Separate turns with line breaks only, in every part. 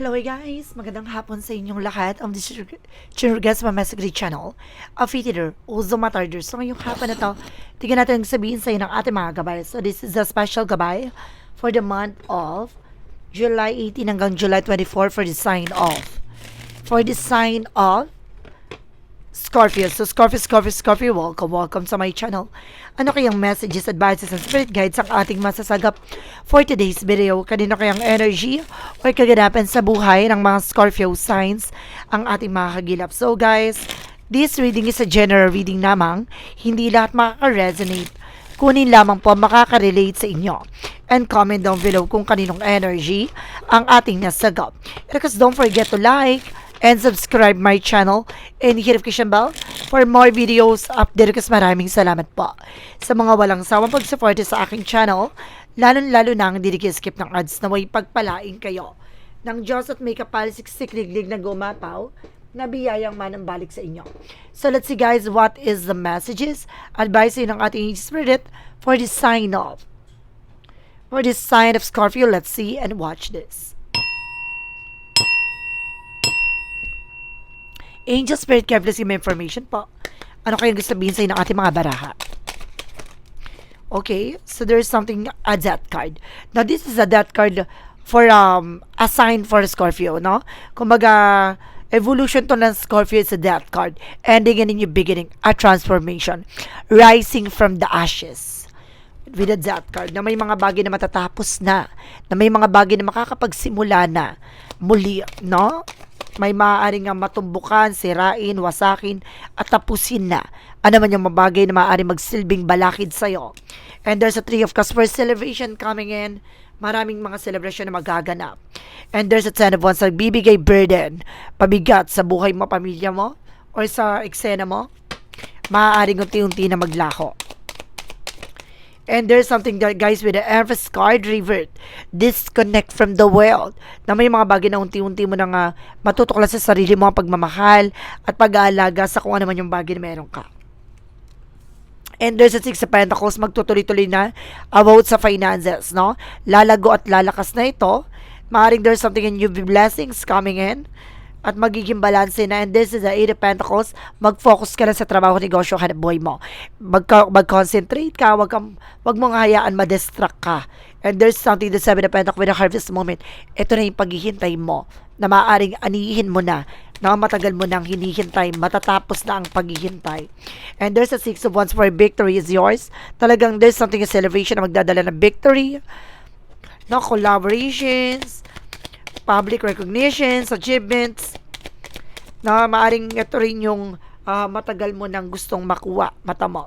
Hello guys! Magandang hapon sa inyong lahat of this Chirgas Mamasagri Channel. A Fittider, Uzo Matarder. So ngayong hapon na to, tignan natin ang sabihin sa inyo ng ating mga gabay. So this is a special gabay for the month of July 18 hanggang July 24 for the sign off. For the sign of Scorpio. So, Scorpio, Scorpio, Scorpio, welcome, welcome sa my channel. Ano kayang messages, advices, and spirit guides ang ating masasagap for today's video? Kanino kayang energy or kaganapan sa buhay ng mga Scorpio signs ang ating makakagilap? So, guys, this reading is a general reading namang. Hindi lahat makaka-resonate. Kunin lamang po makaka-relate sa inyo. And comment down below kung kaninong energy ang ating nasagap. Because don't forget to like, and subscribe my channel and hit notification bell for more videos update kasi maraming salamat po sa mga walang sawang pagsuporte sa aking channel lalo-lalo na ang hindi skip ng ads na may pagpalain kayo ng Diyos at may kapalisiksik-liglig na gumapaw na biyayang manang balik sa inyo. So let's see guys, what is the messages? Advice ng ating spirit for the sign of. For the sign of Scorpio, let's see and watch this. Angel Spirit Care, please give information po. Ano kayong gusto sabihin sa ng ating mga baraha? Okay, so there's something, a death card. Now, this is a death card for um, a sign for Scorpio, no? Kumbaga, evolution to ng Scorpio is a death card. Ending and a new beginning, a transformation. Rising from the ashes with a death card na may mga bagay na matatapos na, na may mga bagay na makakapagsimula na muli, no? May maaaring nga matumbukan, sirain, wasakin, at tapusin na. Ano man yung mabagay na maaaring magsilbing balakid sa'yo. And there's a Three of Cups for celebration coming in. Maraming mga celebration na magaganap. And there's a Ten of Wands na bibigay burden, pabigat sa buhay mo, pamilya mo, or sa eksena mo. Maaaring unti-unti na maglako. And there's something that guys with the Empress card revert. Disconnect from the world. Na may mga bagay na unti-unti mo nang uh, matutuklas sa sarili mo ang pagmamahal at pag-aalaga sa kung ano man yung bagay na meron ka. And there's a Six of Pentacles, magtutuloy-tuloy na about sa finances, no? Lalago at lalakas na ito. Maaring there's something in you blessings coming in at magiging balanse na. And this is the Eight of Pentacles. Mag-focus ka na sa trabaho, negosyo, hanap buhay mo. Magka, mag-concentrate ka. Wag, kang, wag mong hayaan ma-distract ka. And there's something the Seven of Pentacles with a harvest moment. Ito na yung paghihintay mo na maaaring anihin mo na na matagal mo nang hinihintay, matatapos na ang paghihintay. And there's a Six of Wands for victory is yours. Talagang there's something a celebration na magdadala ng victory. No, collaborations, public recognitions, achievements, na maaring ito rin yung uh, matagal mo nang gustong makuha, mata mo.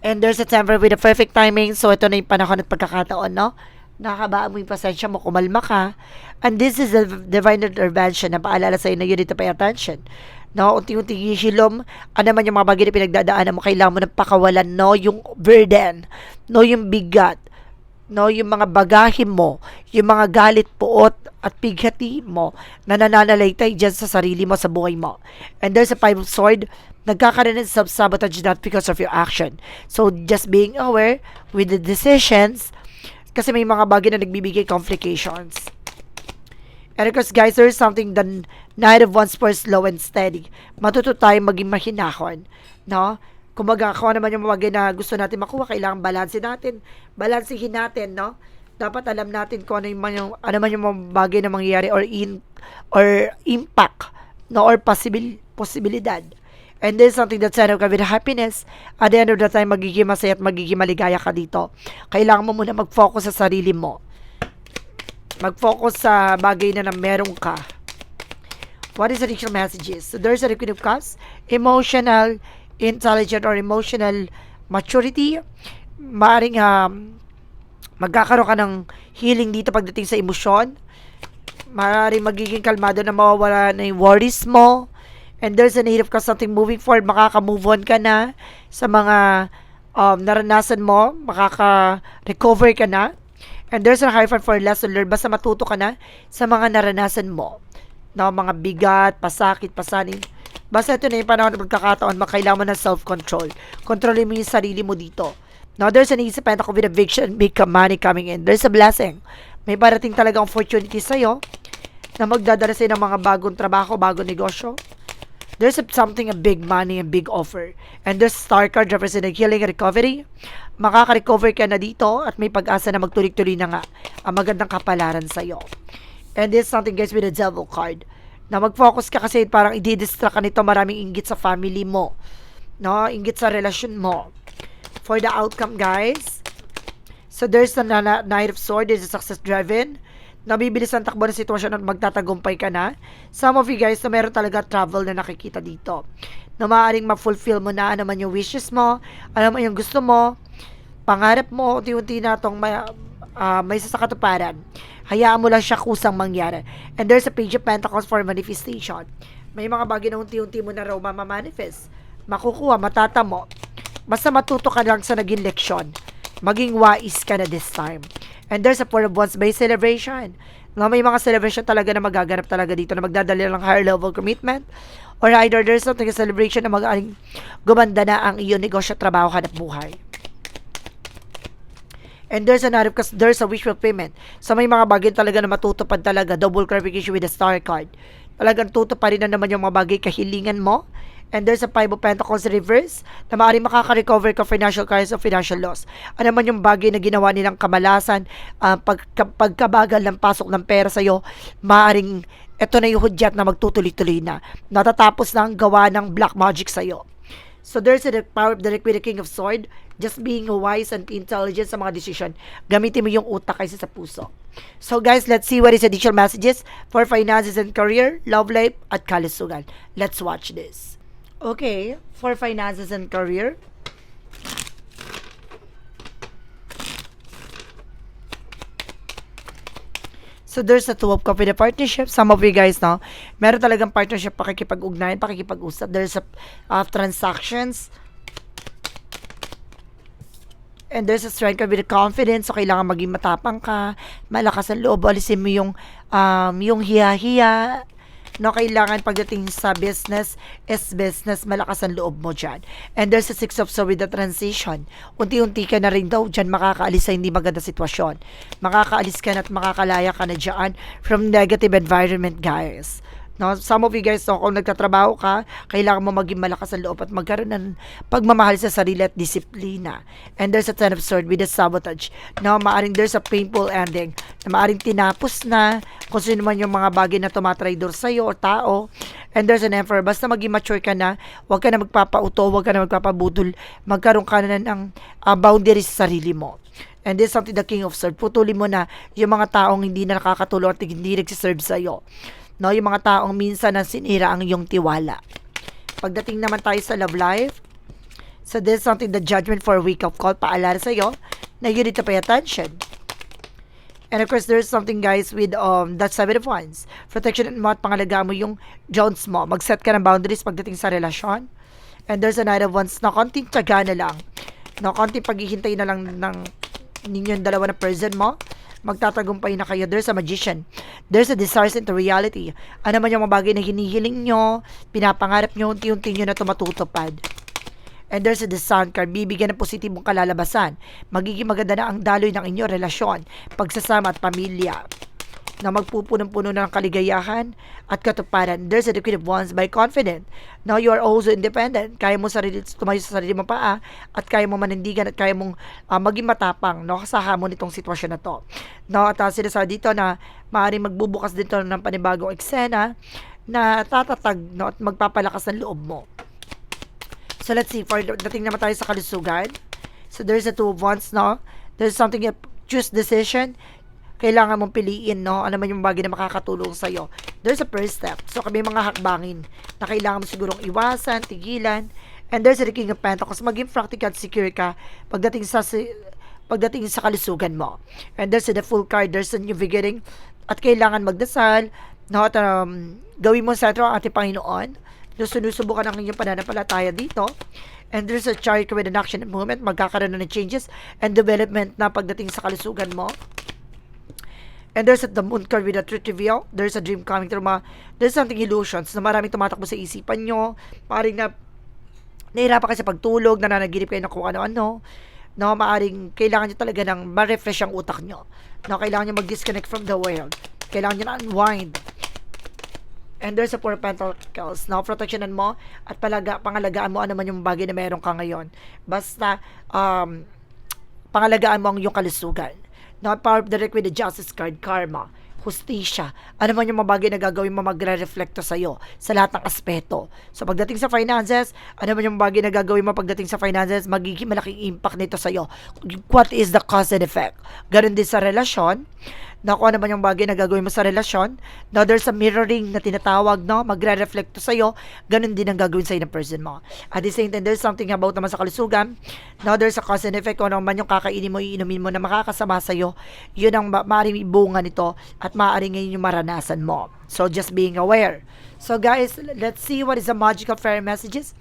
And there's a temper with a perfect timing, so ito na yung panahon at pagkakataon, no? Nakakabaan mo yung pasensya mo, kumalma ka. And this is a divine intervention na paalala sa'yo na you need to pay attention. No, unti-unti hihilom, ano man yung mga bagay na pinagdadaanan mo, kailangan mo na pakawalan, no, yung burden, no, yung bigat, no, yung mga bagahe mo, yung mga galit, puot, at pighati mo na nananalaytay dyan sa sarili mo, sa buhay mo. And there's a five of sword, nagkakaroon ng self-sabotage not because of your action. So, just being aware with the decisions, kasi may mga bagay na nagbibigay complications. And of course, guys, there's something the Knight of Wands for slow and steady. Matuto tayo maging mahinahon, no? Kung ano naman yung bagay na gusto natin makuha, kailangan balansin natin. Balansihin natin, no? Dapat alam natin kung ano, yung, yung, ano man yung bagay na mangyayari or in or impact, no? Or possible, posibilidad. And this is something that's set up ka with happiness. At the end of the time, magiging masaya at magiging maligaya ka dito. Kailangan mo muna mag-focus sa sarili mo. Mag-focus sa bagay na na meron ka. What is the additional messages? So there's a Queen of Cups, emotional, intelligent or emotional maturity, maaaring um, magkakaroon ka ng healing dito pagdating sa emosyon. Maaaring magiging kalmado na mawawala na yung worries mo. And there's a need of ka something moving forward. Makaka-move on ka na sa mga um, naranasan mo. Makaka-recover ka na. And there's a high for lesson learned. Basta matuto ka na sa mga naranasan mo. No, mga bigat, pasakit, pasanin Basta ito na yung panahon na magkakataon, makailangan mo ng self-control. Kontrolin mo yung sarili mo dito. Now, there's an easy pentacle with eviction, big money coming in. There's a blessing. May parating talagang opportunity sa'yo na magdadala sa'yo ng mga bagong trabaho, bagong negosyo. There's a, something a big money and big offer. And there's star card representing healing and recovery. Makaka-recover ka na dito at may pag-asa na magtuloy-tuloy na nga ang magandang kapalaran sa'yo. And this something guys with the devil card. Na mag-focus ka kasi parang i-distract ka nito maraming inggit sa family mo. No? Inggit sa relasyon mo. For the outcome guys, So there's the Knight of Swords, there's a success driven. Nabibilis ang takbo ng sitwasyon at magtatagumpay ka na. Some of you guys na meron talaga travel na nakikita dito. Na maaaring ma-fulfill mo na ano man yung wishes mo, ano man yung gusto mo, pangarap mo, unti-unti na itong may, ah, may sasakatuparan. Hayaan mo lang siya kusang mangyari. And there's a page of pentacles for manifestation. May mga bagay na unti-unti mo na raw mamamanifest. Makukuha, matatamo. Basta matuto ka lang sa naging leksyon maging wise ka na this time. And there's a four of wands by celebration. No, may mga celebration talaga na magaganap talaga dito na magdadala ng higher level commitment or either there's something celebration na mag gumanda na ang iyong negosyo, trabaho, hanap buhay. And there's another because there's a wish fulfillment. So may mga bagay talaga na matutupad talaga. Double clarification with the star card. Talagang tutupad rin na naman yung mga bagay kahilingan mo. And there's a Five of Pentacles reverse na maaaring makaka-recover ka financial crisis o financial loss. Ano naman yung bagay na ginawa nilang kamalasan, uh, pagka, pagkabagal ng pasok ng pera sa'yo, maaaring ito na yung hudyat na magtutuloy-tuloy na. Natatapos na ang gawa ng black magic sa'yo. So there's the power of the the King of Sword, just being wise and intelligent sa mga decision. Gamitin mo yung utak kaysa sa puso. So guys, let's see what is additional messages for finances and career, love life, at kalusugan. Let's watch this. Okay, for finances and career. So there's a two of with a partnership. Some of you guys now, meron talagang partnership pakikipag-ugnayan, pakikipag-usap. There's a uh, transactions. And there's a strength with the confidence. So kailangan maging matapang ka, malakas ang loob, alisin mo yung um, yung hiya-hiya, no, kailangan pagdating sa business is business, malakas ang loob mo dyan. And there's a six of so with the transition. Unti-unti ka na rin daw dyan makakaalis sa hindi maganda sitwasyon. Makakaalis ka na at makakalaya ka na dyan from negative environment, guys. No, some of you guys, no, kung nagtatrabaho ka, kailangan mo maging malakas ang loob at magkaroon ng pagmamahal sa sarili at disiplina. And there's a ten of sword with a sabotage. No, maaring there's a painful ending. Na maaring tinapos na kung sino man yung mga bagay na tumatraidor sa'yo o tao. And there's an emperor. Basta maging mature ka na, huwag ka na magpapauto, huwag ka na magpapabudol. Magkaroon ka na ng uh, boundaries sa sarili mo. And this is something the King of Swords. Putulin mo na yung mga taong hindi na nakakatulong at hindi nagsiserve sa'yo no, yung mga taong minsan na sinira ang iyong tiwala. Pagdating naman tayo sa love life, so this is something the judgment for a week of call, paalala sa iyo na you need to pay attention. And of course, there's something guys with um, that seven of wands. Protection mo at pangalagaan mo yung Jones mo. Mag-set ka ng boundaries pagdating sa relasyon. And there's a nine of wands na konting tsaga na lang. No, konting paghihintay na lang ng ninyong dalawa na person mo magtatagumpay na kayo. There's a magician. There's a desire into reality. Ano man yung mga bagay na hinihiling nyo, pinapangarap nyo, unti-unti nyo na tumatutupad. And there's a the card, bibigyan ng positibong kalalabasan. Magiging maganda na ang daloy ng inyong relasyon, pagsasama at pamilya na magpupunong-puno ng kaligayahan at katuparan. There's a decree of ones by confident. Now you are also independent. Kaya mo sarili, tumayo sa sarili mo paa at kaya mo manindigan at kaya mong uh, maging matapang no, sa hamon nitong sitwasyon na to. No, at uh, sinasabi dito na maaaring magbubukas dito ng panibagong eksena na tatatag no, at magpapalakas ng loob mo. So let's see, for dating naman tayo sa kalusugan. So there's a two of wands, no? There's something, choose decision kailangan mong piliin, no? Ano man yung bagay na makakatulong sa'yo. There's a first step. So, kami mga hakbangin na kailangan mo sigurong iwasan, tigilan. And there's a King of Pentacles. Maging practical secure ka pagdating sa pagdating sa kalusugan mo. And there's the full card. There's a new beginning. At kailangan magdasal. No? At um, gawin mo sa ang ating Panginoon. No, sinusubukan ang inyong pananampalataya dito. And there's a chart with an action and movement. Magkakaroon ng changes and development na pagdating sa kalusugan mo. And there's at the moon card with a truth reveal. There's a dream coming through. Ma there's something illusions na maraming tumatakbo sa isipan nyo. Maring na nahirapan kayo sa pagtulog, nananaginip kayo na kung ano-ano. No, maaring kailangan nyo talaga ng ma-refresh ang utak nyo. No, kailangan nyo mag-disconnect from the world. Kailangan nyo na unwind. And there's a four pentacles. No, protectionan mo at palaga, pangalagaan mo ano man yung bagay na meron ka ngayon. Basta, um, pangalagaan mo ang iyong kalusugan. No, power of direct with the justice card, karma hustisya. Ano man yung mga bagay na gagawin mo magre-reflecto sa iyo sa lahat ng aspeto. So pagdating sa finances, ano man yung bagay na gagawin mo pagdating sa finances, magiging malaking impact nito sa iyo. What is the cause and effect? Ganon din sa relasyon, na kung ano man yung bagay na gagawin mo sa relasyon, now there's a mirroring na tinatawag, no? Magre-reflect to sa'yo, ganun din ang gagawin sa'yo ng person mo. At the same time, there's something about naman sa kalusugan, now there's a cause and effect, kung ano man yung kakainin mo, iinumin mo na makakasama sa'yo, yun ang ma- maaaring bunga nito, at maaaring ngayon yung maranasan mo. So, just being aware. So, guys, let's see what is the magical fairy messages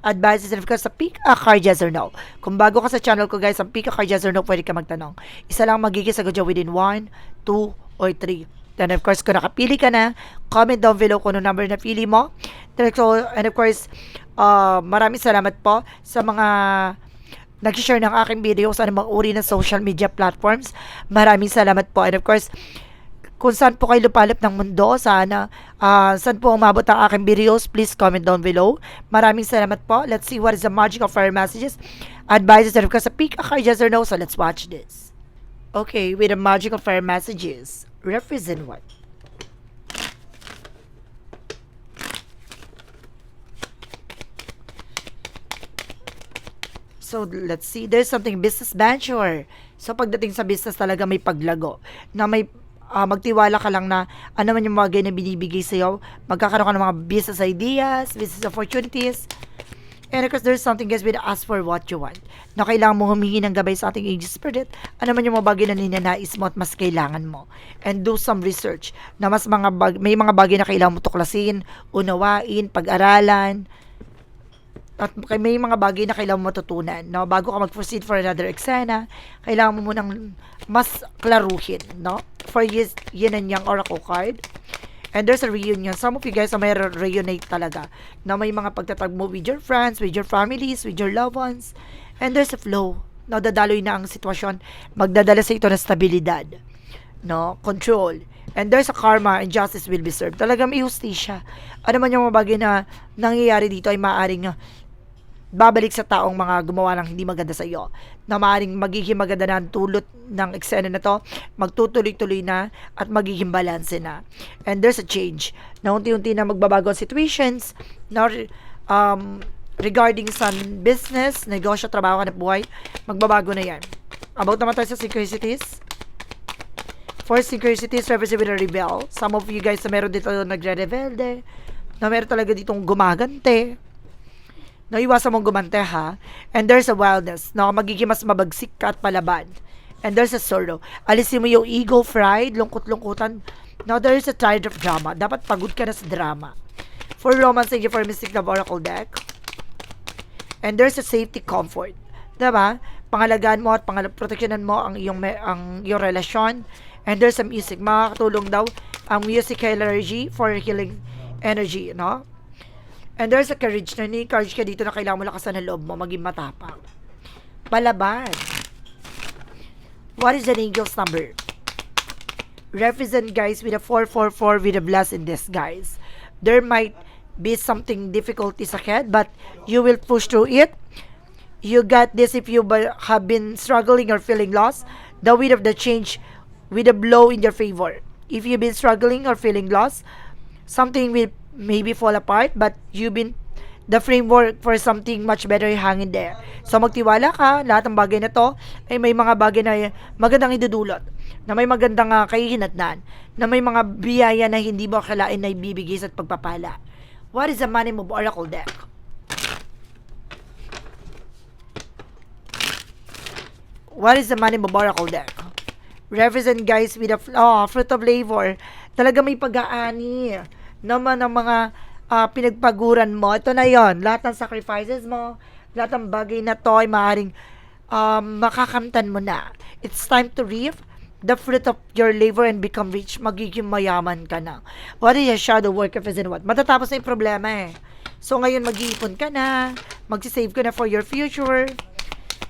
advices and of course sa pick a card yes or no. Kung bago ka sa channel ko guys, ang pick a card yes or no, pwede ka magtanong. Isa lang magiging sagot dyan within 1, 2, or 3. Then of course, kung nakapili ka na, comment down below kung ano number na pili mo. Then, so, and of course, uh, maraming salamat po sa mga nag-share ng aking video sa anumang uri ng social media platforms. Maraming salamat po. And of course, kung saan po kayo lupalop ng mundo, sana, uh, saan po umabot ang aking videos, please comment down below. Maraming salamat po. Let's see what is the magic of fire messages. Advices and a peek, a card, yes or no. So let's watch this. Okay, with the magic of fire messages, represent what? So, let's see. There's something business venture. So, pagdating sa business talaga may paglago. Na may ah, magtiwala ka lang na ano man yung mga na binibigay sa'yo. Magkakaroon ka ng mga business ideas, business opportunities. And of course, there's something guys with ask for what you want. Na kailangan mo humingi ng gabay sa ating angel spirit. Ano man yung mga bagay na ninanais mo at mas kailangan mo. And do some research na mas mga bag- may mga bagay na kailangan mo tuklasin, unawain, pag-aralan, at may mga bagay na kailangan mo matutunan, no? Bago ka mag-proceed for another eksena, kailangan mo munang mas klaruhin, no? For yes, yin and yang oracle card. And there's a reunion. Some of you guys may reunite talaga. Na may mga pagtatagmo with your friends, with your families, with your loved ones. And there's a flow. No, dadaloy na ang sitwasyon. Magdadala sa ito ng stabilidad. No, control. And there's a karma and justice will be served. Talaga may justisya. Ano man yung mga bagay na nangyayari dito ay maaaring babalik sa taong mga gumawa ng hindi maganda sa iyo na maaaring magiging maganda na ang tulot ng eksena na to. Magtutuloy-tuloy na at magiging balanse na. And there's a change. Na unti-unti na magbabago ang situations na um, regarding sa business, negosyo, trabaho, hanap buhay magbabago na yan. About naman tayo sa synchronicities for synchronicities represent with a rebel some of you guys na meron dito nagre-rebelde na meron talaga ditong gumagante No, iwasan mong gumante ha. And there's a wildness. No, magiging mas mabagsik ka at palaban. And there's a sorrow. Alisin mo yung ego, pride, lungkot-lungkutan. No, there's a tired of drama. Dapat pagod ka na sa drama. For romance, thank you for Mystic Love Oracle deck. And there's a safety comfort. Diba? Pangalagaan mo at pangal mo ang iyong, ang iyong relasyon. And there's a music. Makakatulong daw ang music energy for healing energy, no? And there's a courage na ni-encourage ka dito na kailangan mo lakasan ng loob mo, maging matapang. Palaban. What is an angel's number? Represent guys with a 444 with a bless in this guys. There might be something difficulties ahead, but you will push through it. You got this if you have been struggling or feeling lost. The wind of the change with a blow in your favor. If you've been struggling or feeling lost, something will maybe fall apart but you've been the framework for something much better hanging there. So magtiwala ka, lahat ng bagay na to ay may mga bagay na magandang idudulot, na may magandang uh, kahihinatnan, na may mga biyaya na hindi mo akalain na ibibigay sa pagpapala. What is the money move oracle deck? What is the money move oracle deck? Represent guys with a oh, fruit of labor. Talaga may pag-aani naman ng mga uh, pinagpaguran mo. Ito na yon Lahat ng sacrifices mo, lahat ng bagay na to ay maaaring um, makakamtan mo na. It's time to reap the fruit of your labor and become rich. Magiging mayaman ka na. What is your shadow work of and what? Matatapos na yung problema eh. So ngayon mag-iipon ka na, mag-save ka na for your future.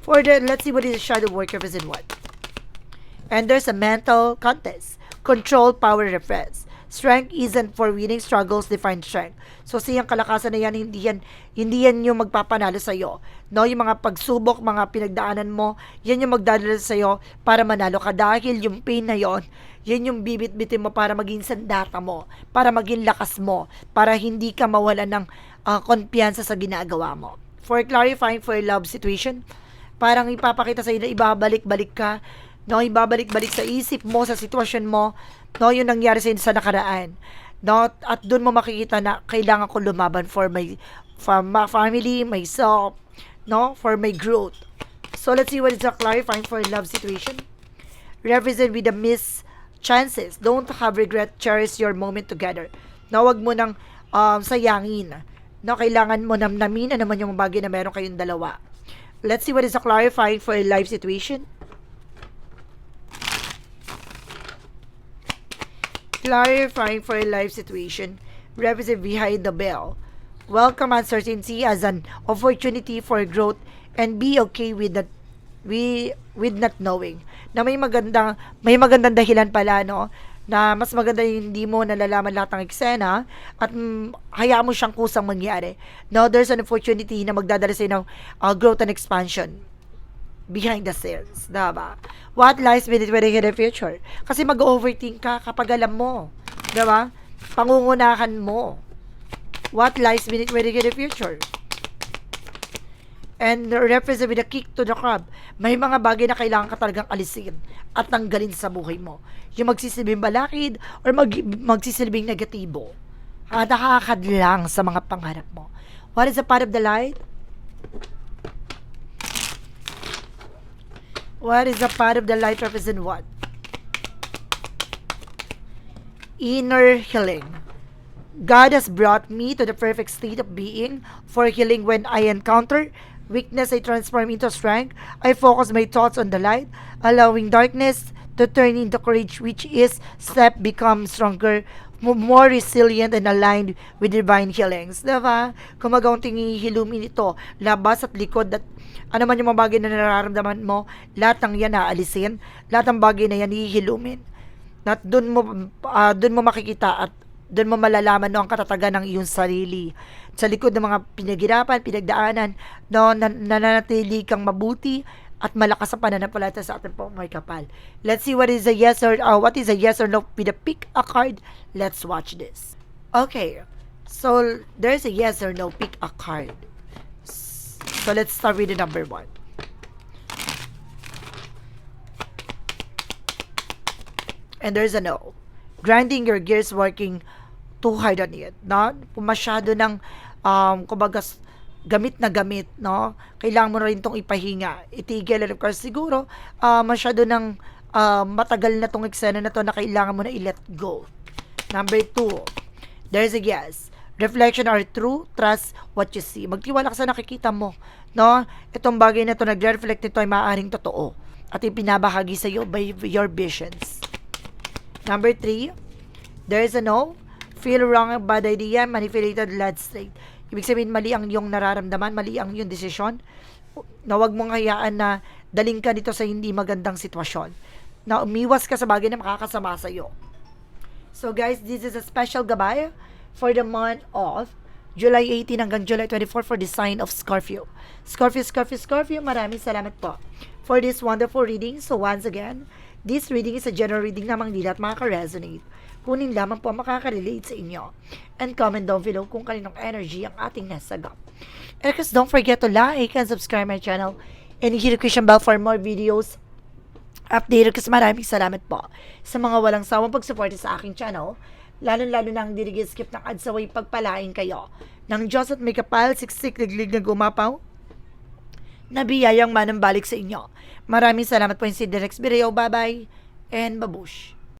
For the, let's see what is the shadow work of and what. And there's a mental contest. Control, power, refresh. Strength isn't for winning, struggles define strength. So siyang kalakasan na yan, hindi yan, hindi yan yung magpapanalo sa'yo. No, yung mga pagsubok, mga pinagdaanan mo, yan yung magdadala sa'yo para manalo ka. Dahil yung pain na yon, yan yung bibit-bitin mo para maging sandata mo, para maging lakas mo, para hindi ka mawala ng ah, kumpiyansa sa ginagawa mo. For clarifying for a love situation, parang ipapakita sa'yo na ibabalik-balik ka, no, ibabalik-balik sa isip mo, sa sitwasyon mo, no, yung nangyari sa'yo sa nakaraan. No, at doon mo makikita na kailangan ko lumaban for my, for my family, myself, no, for my growth. So let's see what is the clarifying for a love situation. Represent with the miss chances. Don't have regret. Cherish your moment together. No, wag mo nang um, sayangin. No, kailangan mo namnamin na naman yung bagay na meron kayong dalawa. Let's see what is the clarifying for a life situation. Clarifying for a life situation. Represent behind the bell. Welcome uncertainty as an opportunity for growth and be okay with that we with not knowing na may magandang may magandang dahilan pala no na mas maganda yung hindi mo nalalaman lahat ng eksena at mm, hayaan mo siyang kusang mangyari. Now, there's an opportunity na magdadala sa'yo ng uh, growth and expansion behind the scenes, diba? What lies beneath within the future? Kasi mag-overthink ka kapag alam mo, diba? Pangungunahan mo. What lies beneath within the future? And represent with a kick to the crab. May mga bagay na kailangan ka talagang alisin at tanggalin sa buhay mo. Yung magsisilbing balakid or mag, magsisilbing negatibo. Ah, nakakadlang sa mga pangarap mo. What is a part of the light? What is a part of the light represent what? Inner healing. God has brought me to the perfect state of being for healing when I encounter weakness I transform into strength. I focus my thoughts on the light, allowing darkness to turn into courage, which is step become stronger, more resilient and aligned with divine healings. Diba? Kung magaunting hilumin ito, labas at likod at ano man yung mga bagay na nararamdaman mo, lahat ng yan aalisin, lahat ng bagay na yan hihilumin. At doon mo ah, doon mo makikita at doon mo malalaman no ang katatagan ng iyong sarili. Sa likod ng mga pinaghirapan, pinagdaanan, no, nan- nananatili kang mabuti at malakas sa pananampalataya sa ating pong may kapal. Let's see what is a yes or uh, what is a yes or no with a pick a card. Let's watch this. Okay. So there's a yes or no pick a card. So let's start with the number one. And there's a no. Grinding your gears working too hard on it, no? Masyado ng, um, kumbaga, gamit na gamit, no? Kailangan mo na rin itong ipahinga. Itigil, and of course, siguro, ah, masyado ng ah, matagal na tong eksena na to na kailangan mo na i-let go. Number two, there's a yes. Reflection are true, trust what you see. Magtiwala ka sa nakikita mo, no? Itong bagay na to, nagre-reflect nito ay maaaring totoo at ipinabahagi sa iyo by your visions. Number three, there is a no. Feel wrong bad idea, manipulated lead state. Ibig sabihin, mali ang iyong nararamdaman, mali ang iyong desisyon, na huwag mong hayaan na daling ka dito sa hindi magandang sitwasyon. Na umiwas ka sa bagay na makakasama sa iyo. So guys, this is a special gabay for the month of July 18 hanggang July 24 for the sign of Scorpio. Scorpio, Scorpio, Scorpio, maraming salamat po for this wonderful reading. So once again, this reading is a general reading lamang hindi lahat makaka-resonate. Kunin lamang po ang makaka-relate sa inyo. And comment down below kung kaninong energy ang ating nasagap. And of course, don't forget to like and subscribe my channel and hit the notification bell for more videos updated kasi maraming salamat po sa mga walang sawang pagsuporta sa aking channel. Lalo-lalo na ang dirigi skip ng ads away pagpalain kayo. Ng Diyos at may kapal, siksik, liglig na gumapaw, na manambalik sa inyo. Maraming salamat po yung si Direx Bireo. Bye-bye and babush.